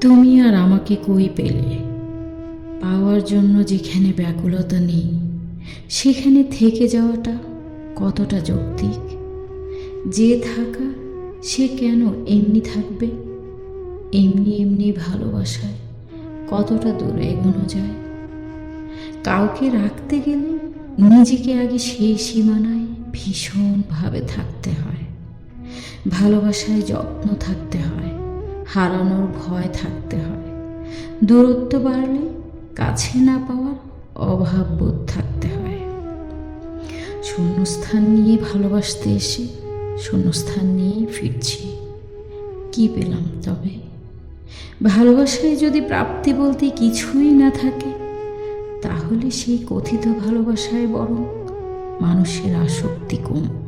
তুমি আর আমাকে কই পেলে? পাওয়ার জন্য যেখানে ব্যাকুলতা নেই, সেখানে থেকে যাওয়াটা কতটা যৌক্তিক? যে থাকা, সে কেন এমনি থাকবে? এমনি এমনি ভালোবাসায় কতটা দূরে এগোনো যায়? কাউকে রাখতে গেলে নিজেকে আগে সেই সীমানায় ভীষণভাবে থাকতে হয়। ভালোবাসায় যত্ন থাকতে হয় হারানোর ভয় থাকতে হয়। দূরত্ব বাড়লে কাছে না পাওয়ার অভাব বোধ থাকতে হয়। শূন্যস্থান নিয়ে ভালোবাসতে এসে শূন্যস্থান নিয়েই ফিরছি। কি পেলাম তবে? ভালোবাসায় যদি প্রাপ্তি বলতে কিছুই না থাকে, তাহলে সেই কথিত ভালোবাসায় বরং মানুষের আসক্তি কম।